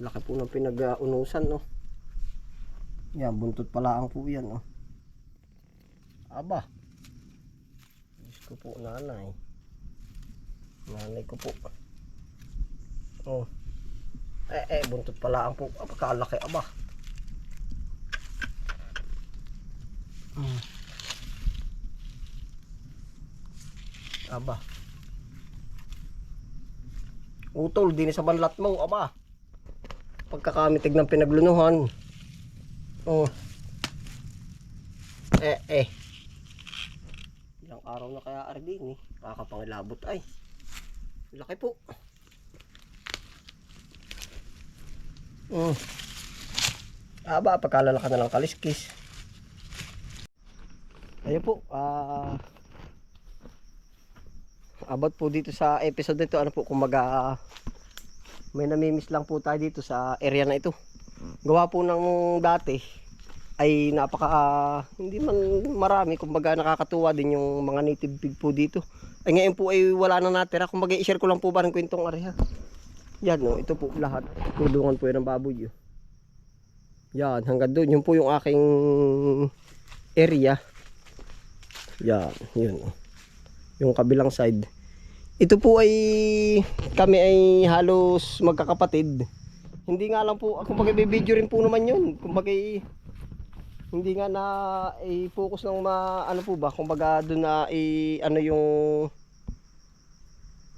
Laki po ng pinag-unusan, no. Yan, buntot pala ang po yan, no. Aba. Diyos ko po, nanay. Nanay ko po. Oh. Eh, eh, buntot pala ang po. Aba, kalaki, aba. Hmm. Aba. Utol, din sa banlat mo, aba. Pagkakamitig ng pinaglunuhan. Oh. Eh, eh. Ilang araw na kaya ari din eh. Kakapangilabot ay. Laki po. Mm. Aba, pagkalalaka na lang kaliskis. Ayun po, ah... abot po dito sa episode nito, ano po, kumaga may namimiss lang po tayo dito sa area na ito. Gawa po ng dati ay napaka ah, hindi man marami kumbaga nakakatuwa din yung mga native pig po dito. Ay ngayon po ay wala na natira. Kumbaga i-share ko lang po ba ng kwentong area. Yan no, ito po lahat. Tulungan po yan ng baboy. Oh. Yan, hanggang doon. Yun po yung aking area. Yan, yun. oh. Yung kabilang side. Ito po ay kami ay halos magkakapatid. Hindi nga lang po, may video rin po naman yun. Kumbaga hindi nga na i-focus ng ma, ano po ba, kumbaga doon na i, ano yung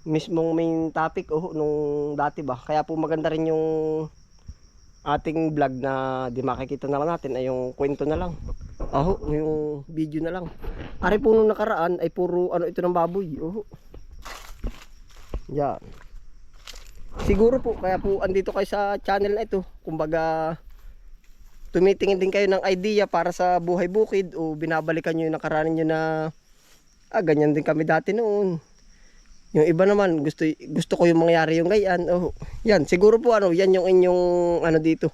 mismong main topic oh, nung dati ba. Kaya po maganda rin yung ating vlog na di makikita na lang natin ay yung kwento na lang. Oh, yung video na lang. Ari po nung nakaraan ay puro ano ito ng baboy. Oh. Yan. Siguro po, kaya po andito kayo sa channel na ito. Kumbaga, tumitingin din kayo ng idea para sa buhay bukid o binabalikan nyo yung nakaraan nyo na ah, ganyan din kami dati noon. Yung iba naman, gusto, gusto ko yung mangyari yung gayan. Oh, yan, siguro po ano, yan yung inyong ano dito.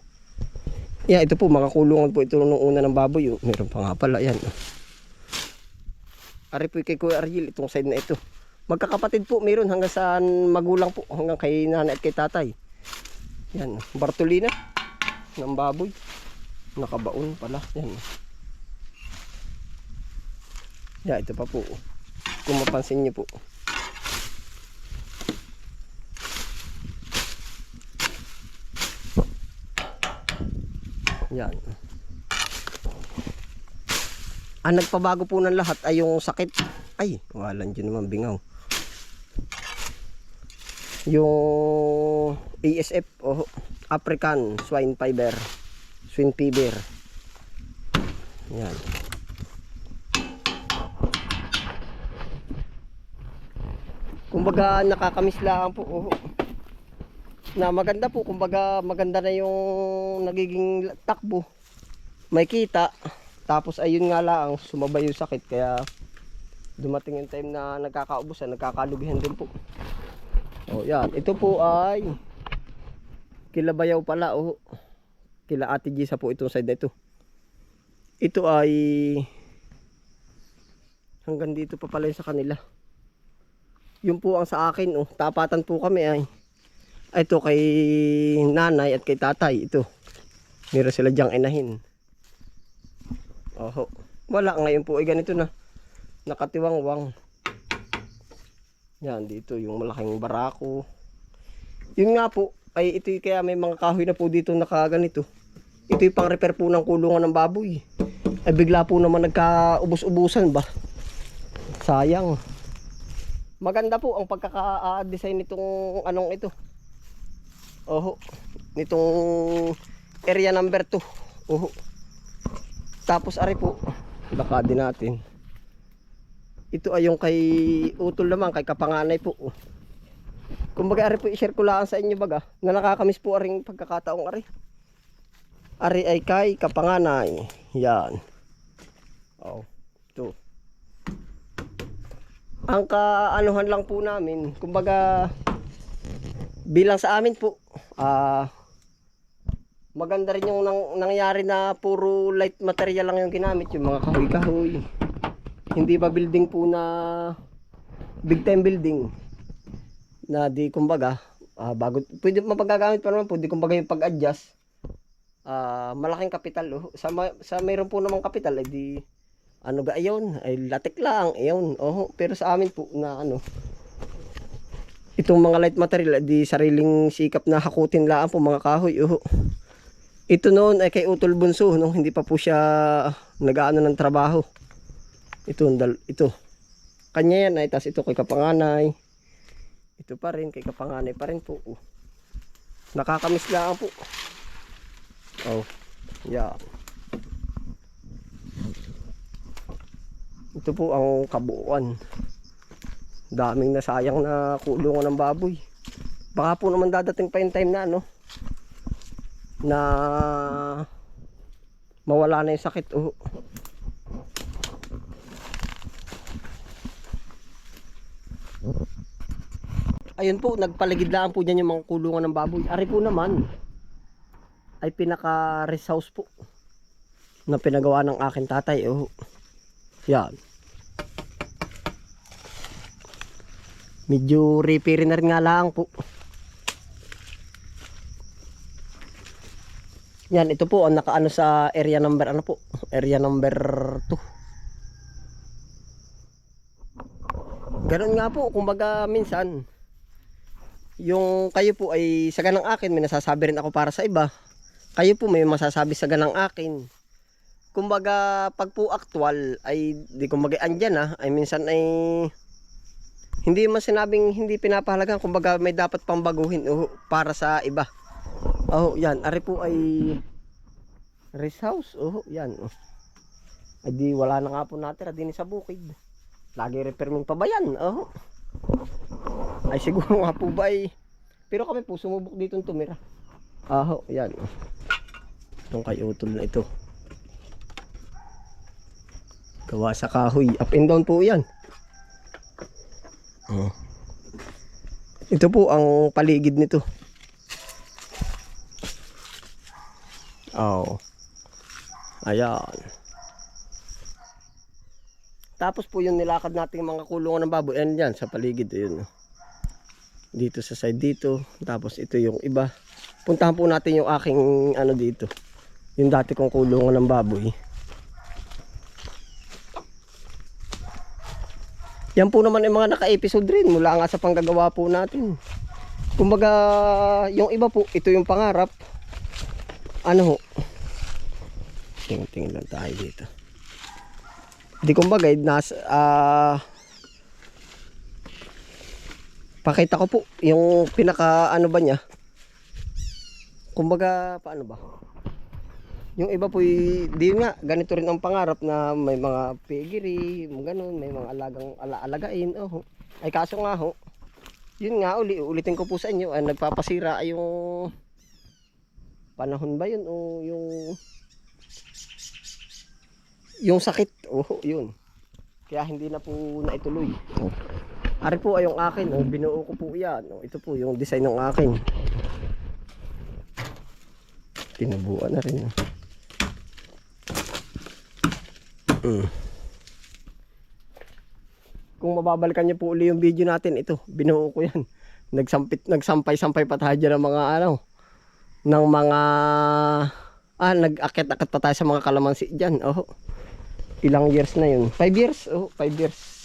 Yeah, ito po, mga po ito nung una ng baboy. Oh. Meron pa nga pala, yan. Oh. Ari po kay Kuya Ariel, itong side na ito. Magkakapatid po, meron hanggang sa magulang po, hanggang kay nanay at kay tatay. Yan, Bartolina ng baboy. Nakabaon pala. Yan. Yeah, ito pa po. Kung mapansin niyo po. Yan. Ang nagpabago po ng lahat ay yung sakit. Ay, walan dyan naman bingaw. Yung ASF o African Swine Fever. Swine Fever. Yan. Kumbaga nakakamiss lang po. Oh. Na maganda po, kumbaga maganda na yung nagiging takbo. May kita. Tapos ayun nga lang, sumabay yung sakit kaya dumating yung time na nagkakaubusan, nagkakalugihan din po. Oh, yan. Ito po ay kila Bayaw pala oh. Kila Ate Gisa po itong side na ito. Ito ay hanggang dito pa pala sa kanila. Yun po ang sa akin oh. Tapatan po kami ay. Ito kay nanay at kay tatay ito. Meron sila diyang inahin. Oho. Wala ngayon po ay ganito na. Nakatiwangwang. Yan dito yung malaking barako. Yun nga po ay ito kaya may mga kahoy na po dito nakaganito. Ito yung pang repair po ng kulungan ng baboy. Ay bigla po naman nagkaubos-ubusan ba. Sayang. Maganda po ang pagkaka-design nitong anong ito. Oho. Nitong area number 2. Oho. Tapos ari po, baka din natin. Ito ay yung kay utol naman, kay kapanganay po. Kumbaga ari po i-share ko lang sa inyo baga, na nakakamiss po aring pagkakataong ari. Ari ay kay kapanganay. Yan. Oh, ito. Ang kaanuhan lang po namin, kumbaga bilang sa amin po, ah maganda rin yung nang, nangyari na puro light material lang yung ginamit, yung mga kahoy-kahoy. Hindi ba building po na big time building na di kumbaga Ah, bago, pwede mapagagamit pa naman, pwede kumbaga yung pag-adjust. Ah, malaking kapital. Oh. Sa, sa mayroon po namang kapital, ay di, ano ga ayun, ay latik lang, ayun. Oh, pero sa amin po na ano, itong mga light material, di sariling sikap na hakutin lang po mga kahoy. Oh. Ito noon ay kay Utol Bunso, nung hindi pa po siya nag-aano ng trabaho. Ito, dal- ito. Kanya yan ay, tas ito kay Kapanganay. Ito pa rin, kay Kapanganay pa rin po. Oh. Nakakamiss lang po. Oh, yeah. Ito po ang kabuuan. Daming nasayang na kulungan ng baboy. Baka po naman dadating pa yung time na ano, na mawala na yung sakit. Oh. Ayun po, nagpaligidlaan po dyan yung mga kulungan ng baboy. Ari po naman, ay pinaka rest house po na pinagawa ng aking tatay. Oh. Yan. Medyo repair na rin nga lang po. Yan, ito po ang nakaano sa area number ano po? Area number 2. Ganun nga po, kumbaga minsan yung kayo po ay sa ganang akin, may nasasabi rin ako para sa iba. Kayo po may masasabi sa ganang akin. Kumbaga, pag po actual ay di kumbaga andyan ah, ay minsan ay hindi man sinabing hindi pinapahalagan, kumbaga may dapat pang baguhin oh, para sa iba. Oh, yan, ari po ay rest house. Oh, yan. Oh. Ay di wala na nga po natira din sa bukid. Lagi repair mong pabayan. Oh. Ay siguro nga po ba ay pero kami po sumubok dito tumira. Aho, yan. Itong kay na ito. Gawa sa kahoy. Up and down po yan. Oh. Ito po ang paligid nito. Oh. Ayan. Tapos po yung nilakad nating mga kulungan ng baboy. Ayan dyan sa paligid. Ayun. oh. Dito sa side dito. Tapos ito yung iba. Puntahan po natin yung aking ano dito. Yung dati kong kulungan ng baboy. Yan po naman yung mga naka-episode rin mula nga sa panggagawa po natin. Kumbaga, yung iba po, ito yung pangarap. Ano ho? Tingin-tingin lang tayo dito. Di kumbaga, nas, ah, pakita ko po yung pinaka ano ba niya. Kumbaga, paano ba? Yung iba po, di nga, ganito rin ang pangarap na may mga mga ganun, may mga alagang ala-alagain. Oh. Ay kaso nga ho, yun nga, uli, ulitin ko po sa inyo, ay nagpapasira yung panahon ba yun o yung yung sakit, oh, yun. Kaya hindi na po naituloy. Oh. Ari po ay yung akin, oh, binuo ko po yan. Oh, ito po yung design ng akin. Tinubuan na rin. Mm. Kung mababalikan niyo po uli yung video natin, ito, binuo ko yan. Nagsampit, nagsampay-sampay pa ng mga ano, ng mga, ah, nag-akit-akit pa tayo sa mga kalamansi dyan. Oh, ilang years na yun? 5 years? Oh, 5 years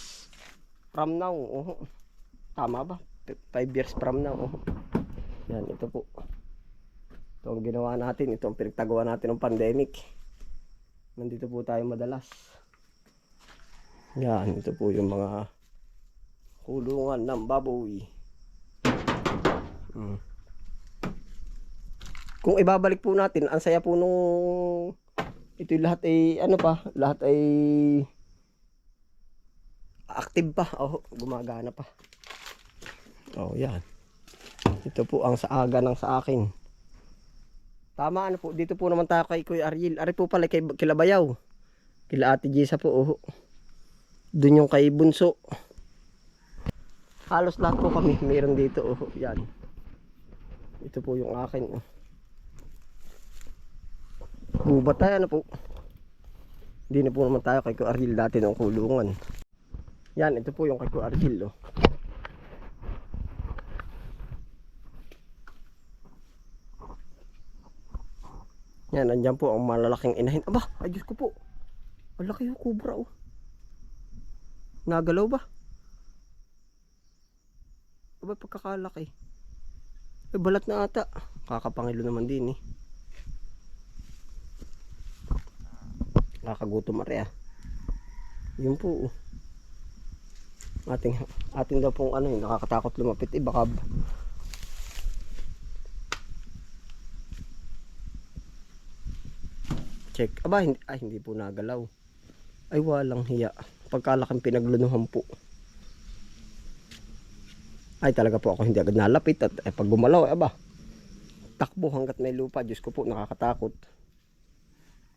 from now. Oh, tama ba? 5 years from now. Oh. Yan, ito po. Ito ang ginawa natin. Ito ang pinagtagawa natin ng pandemic. Nandito po tayo madalas. Yan, ito po yung mga kulungan ng baboy. Hmm. Kung ibabalik po natin, ang saya po nung ito lahat ay ano pa, lahat ay active pa. Oh, gumagana pa. Oh, yan. Ito po ang sa aga ng sa akin. Tama ano po, dito po naman tayo kay Kuya Ariel. Ari po pala kay Kilabayaw. Kila Ate Jessa po, oh. Doon yung kay Bunso. Halos lahat po kami meron dito, oh. Yan. Ito po yung akin, oh. Gubat tayo, ano po. Hindi na po naman tayo kay Kuya Ariel dati ng kulungan. Yan, ito po yung kay Kuya Argil. Oh. Yan, andyan po ang malalaking inahin. Aba, ay Diyos ko po. Ang laki yung kubra oh. Nagalaw ba? Aba, pagkakalaki. Ay, balat na ata. Kakapangilo naman din eh. Kakagutom ari ah. Yun po oh. Ating, ating daw pong ano, eh, nakakatakot lumapit eh. Baka check. Aba, hindi, ay, hindi po nagalaw. Ay, walang hiya. Pagkalaking pinaglunuhan po. Ay, talaga po ako hindi agad nalapit. At eh, pag gumalaw, aba, takbo hanggat may lupa. Diyos ko po, nakakatakot.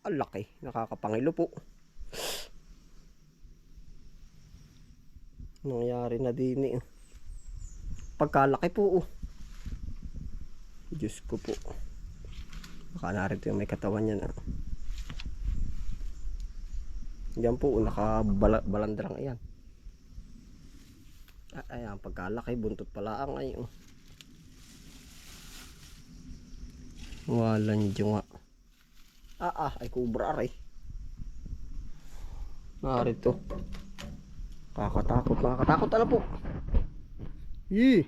Ang laki. Nakakapangilo po. Nangyari na din eh. Pagkalaki po, oh. Diyos ko po. Baka narito yung may katawan yan, ah. Diyan po, nakabalandrang ayan. Ah, ayan, pagkalaki, buntot pala ang ay. Oh. Walang nga. Ah, ah, ay kubra aray. Narito. Nakakatakot, nakakatakot ano po. Yee,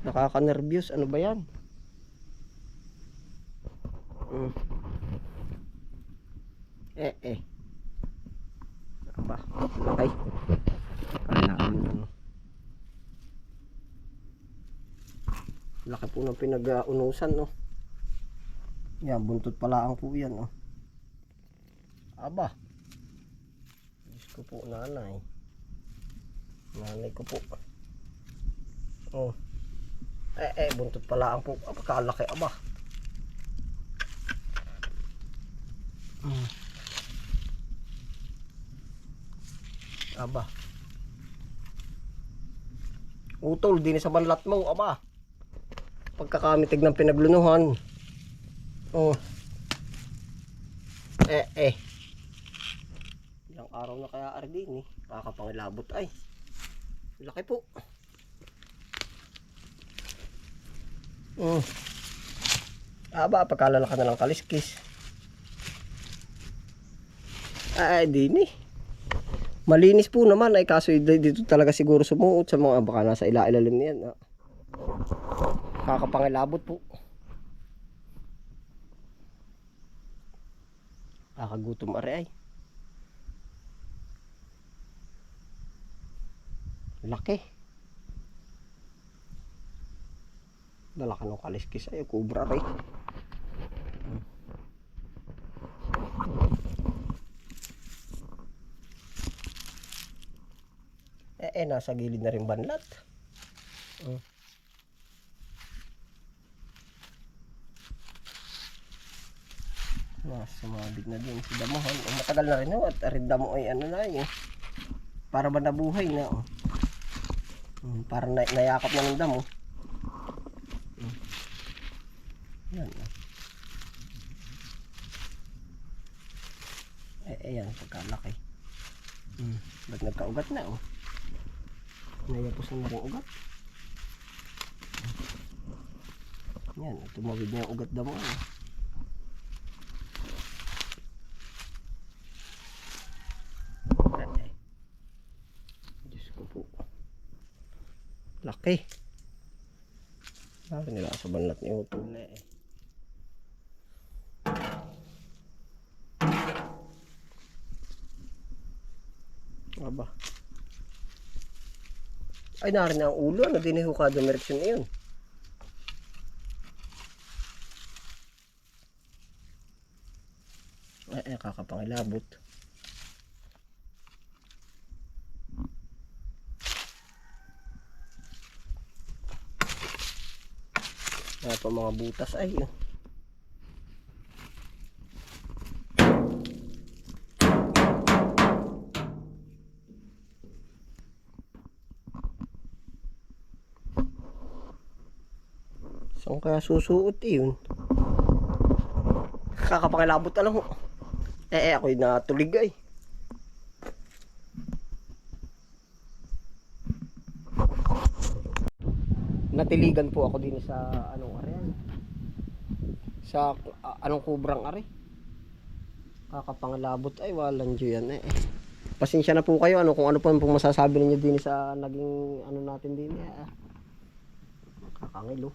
nakaka-nervyos. Ano ba yan? Mm. Eh, eh. Aba, ay. Kailangan ano. Laki po ng pinag-unusan, no? Yan, buntot pala ang po yan, no? Aba. Diyos po, nanay. Nanay ko po. Oh. Eh, eh, buntot pala ang po. Aba, kalaki, aba. Hmm. Aba. Utol, din sa banlat mo, aba. Pagkakamitig ng pinaglunuhan. Oh. Eh, eh. Ilang araw na kaya Ardin eh. Kakapangilabot ay. Laki po. Oh. Aba, pagkalalaka na lang kaliskis. Ay, din eh. Malinis po naman ay kaso dito talaga siguro sumuot sa mga baka nasa ila-ilalim niyan. Ah. Kakapangilabot po. Kakagutom are ay. Laki. Dala ka ng kaliskis ay kubra rin. Eh, eh, nasa gilid na rin banlat. Mm. Mas sumabit na din si Damohan. Oh, matagal na rin oh, at arin damo ay ano na yun. Para ba nabuhay na oh. Mm, para na, nayakap na ng damo. Mm. Yan oh. Eh, eh yan, pagkalaki. Mm. Ba't nagkaugat na oh. Nayapos na rin ugat. Yan, tumawid na yung ugat damo. Oh. Ay. Diyos ko po. Laki. Banlat ni Utule eh. Aba. Ay, narin na ang ulo. Ano din yung hukado mereksyon na yun? Ay, ay, kakapangilabot. Pa mga butas ay oh. Saan kaya susuot eh, yun? Kakapangilabot alam mo. Eh, eh ako'y natulig ay. Natiligan po ako din sa anong are. Sa ah, anong kubrang are. Kakapangalabot ay walang dyo eh. Pasensya na po kayo ano kung ano pa pong masasabi ninyo din sa naging ano natin din eh. Kakangilo.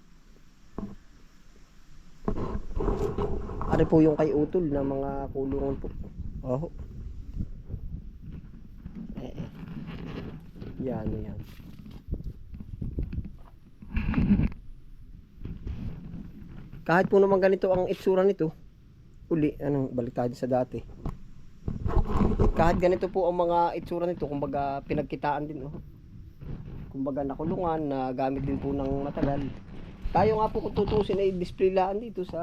Ano po yung kay utol na mga kulungan po. Oh. Eh, eh. Yan, yan. Kahit po naman ganito ang itsura nito, uli, anong balik tayo sa dati. Kahit ganito po ang mga itsura nito, kumbaga pinagkitaan din, no? Kumbaga nakulungan na gamit din po ng matagal. Tayo nga po kung tutusin ay display laan dito sa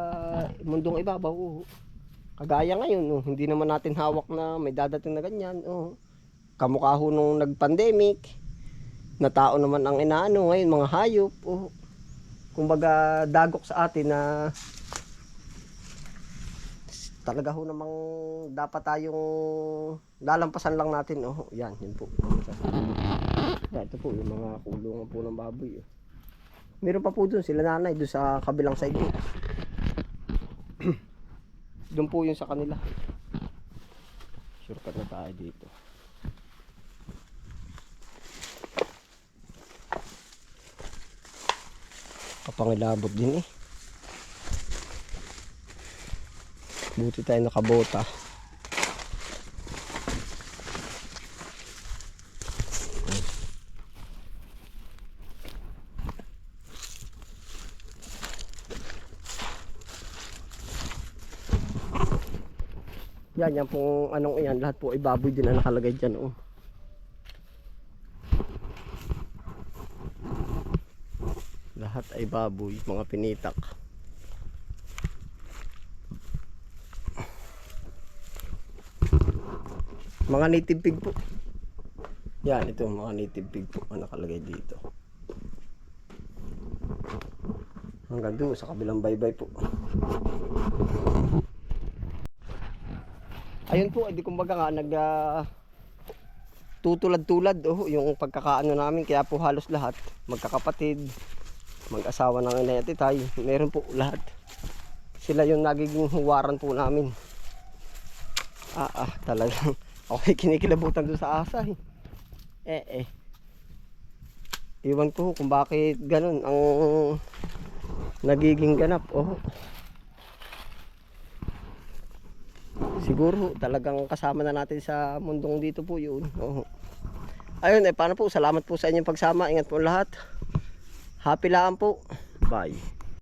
mundong ibabaw. Oh. Kagaya ngayon, oh, hindi naman natin hawak na may dadating na ganyan. Oh. Kamukha ho nung nag-pandemic, na tao naman ang inaano ngayon, mga hayop. Oh. Kumbaga dagok sa atin na talaga ho namang dapat tayong lalampasan lang natin. Oh, yan, yun po. Yan, ito po yung mga kulungan po ng baboy. Oh. Meron pa po dun sila nanay doon sa kabilang side po. doon po yung sa kanila. Shortcut na tayo dito. Kapangilabot din eh. Buti tayo nakabota. Yan, yan pong anong yan, lahat po ay baboy din na nakalagay dyan. Oh. Lahat ay baboy, mga pinitak. Mga native pig po. Yan, ito mga native pig po ang nakalagay dito. Hanggang doon sa kabilang baybay po. Ayun po, hindi kumbaga nga nag ah, tutulad-tulad oh, yung pagkakaano namin kaya po halos lahat magkakapatid, mag-asawa ng inay at itay, meron po lahat. Sila yung nagiging huwaran po namin. Ah, ah, talagang okay kinikilabutan doon sa asa eh. Eh, eh. Iwan ko kung bakit ganun ang nagiging ganap. Oh. Siguro talagang kasama na natin sa mundong dito po yun. Oo. Ayun eh paano po? Salamat po sa inyong pagsama. Ingat po lahat. Happy lang po. Bye.